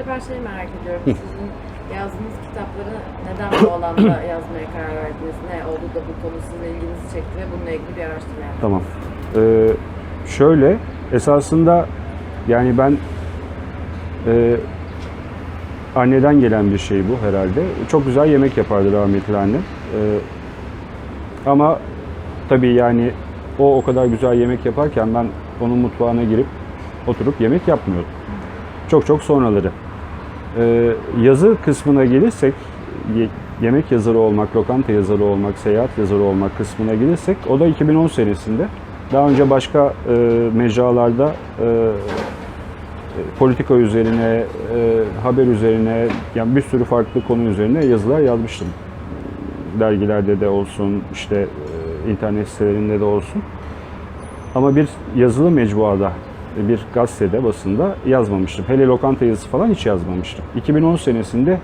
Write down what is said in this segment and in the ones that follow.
de ben şeyi merak ediyorum. Sizin yazdığınız kitapları neden bu alanda yazmaya karar verdiniz? Ne oldu da bu konu sizin ilginizi çekti ve bununla ilgili bir araştırma yaptınız? Tamam. Ee, şöyle, esasında yani ben e, anneden gelen bir şey bu herhalde. Çok güzel yemek yapardı rahmetli annem. Ee, ama tabii yani o o kadar güzel yemek yaparken ben onun mutfağına girip oturup yemek yapmıyordum. Çok çok sonraları. Ee, yazı kısmına gelirsek, ye- yemek yazarı olmak, lokanta yazarı olmak, seyahat yazarı olmak kısmına gelirsek, o da 2010 senesinde. Daha önce başka e, mecralarda e, e, politika üzerine, e, haber üzerine, yani bir sürü farklı konu üzerine yazılar yazmıştım. Dergilerde de olsun, işte e, internet sitelerinde de olsun. Ama bir yazılı mecmuada, bir gazetede, basında yazmamıştım. Hele lokanta yazısı falan hiç yazmamıştım. 2010 senesinde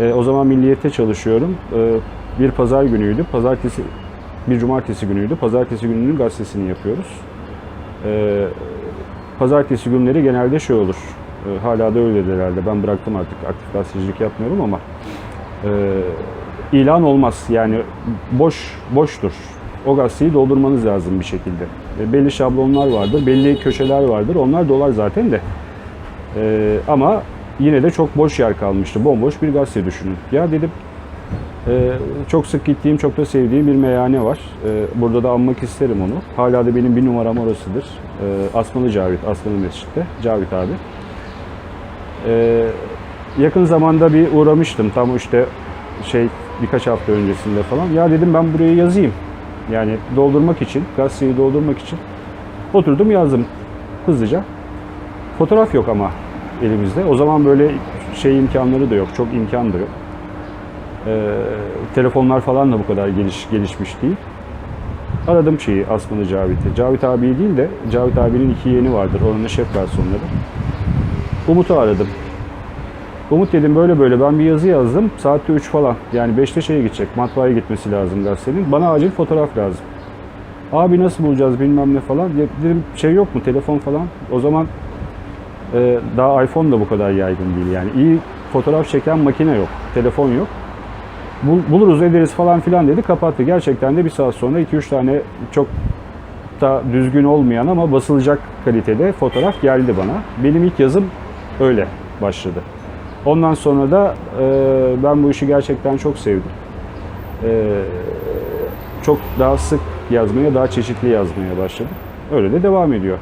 e, o zaman Milliyet'te çalışıyorum. E, bir pazar günüydü. Pazartesi, bir cumartesi günüydü. Pazartesi gününün gazetesini yapıyoruz. E, pazartesi günleri genelde şey olur. E, hala da öyledir herhalde. Ben bıraktım artık. Aktif gazetecilik yapmıyorum ama ilan olmaz. Yani boş boştur. O gazeteyi doldurmanız lazım bir şekilde. E, belli şablonlar vardır, belli köşeler vardır. Onlar dolar zaten de. E, ama yine de çok boş yer kalmıştı. Bomboş bir gazete düşünün. Ya dedim e, çok sık gittiğim, çok da sevdiğim bir meyhane var. E, burada da anmak isterim onu. Hala da benim bir numaram orasıdır. E, Asmalı Cavit, Asmalı Mescid'de. Cavit abi. E, yakın zamanda bir uğramıştım. Tam işte şey birkaç hafta öncesinde falan. Ya dedim ben buraya yazayım. Yani doldurmak için, gazeteyi doldurmak için. Oturdum yazdım hızlıca. Fotoğraf yok ama elimizde. O zaman böyle şey imkanları da yok, çok imkan da yok. Ee, telefonlar falan da bu kadar geliş, gelişmiş değil. Aradım şeyi Asmalı Cavit'i. Cavit abi değil de Cavit abinin iki yeğeni vardır. Oranın şef garsonları. Umut'u aradım. Umut dedim böyle böyle ben bir yazı yazdım. Saatte 3 falan. Yani 5'te şeye gidecek. Matbaaya gitmesi lazım gazetenin. Bana acil fotoğraf lazım. Abi nasıl bulacağız bilmem ne falan. Dedim şey yok mu telefon falan. O zaman e, daha iPhone da bu kadar yaygın değil. Yani iyi fotoğraf çeken makine yok. Telefon yok. Bul- buluruz ederiz falan filan dedi. Kapattı. Gerçekten de bir saat sonra 2-3 tane çok da düzgün olmayan ama basılacak kalitede fotoğraf geldi bana. Benim ilk yazım öyle başladı. Ondan sonra da e, ben bu işi gerçekten çok sevdim. E, çok daha sık yazmaya, daha çeşitli yazmaya başladım. Öyle de devam ediyor.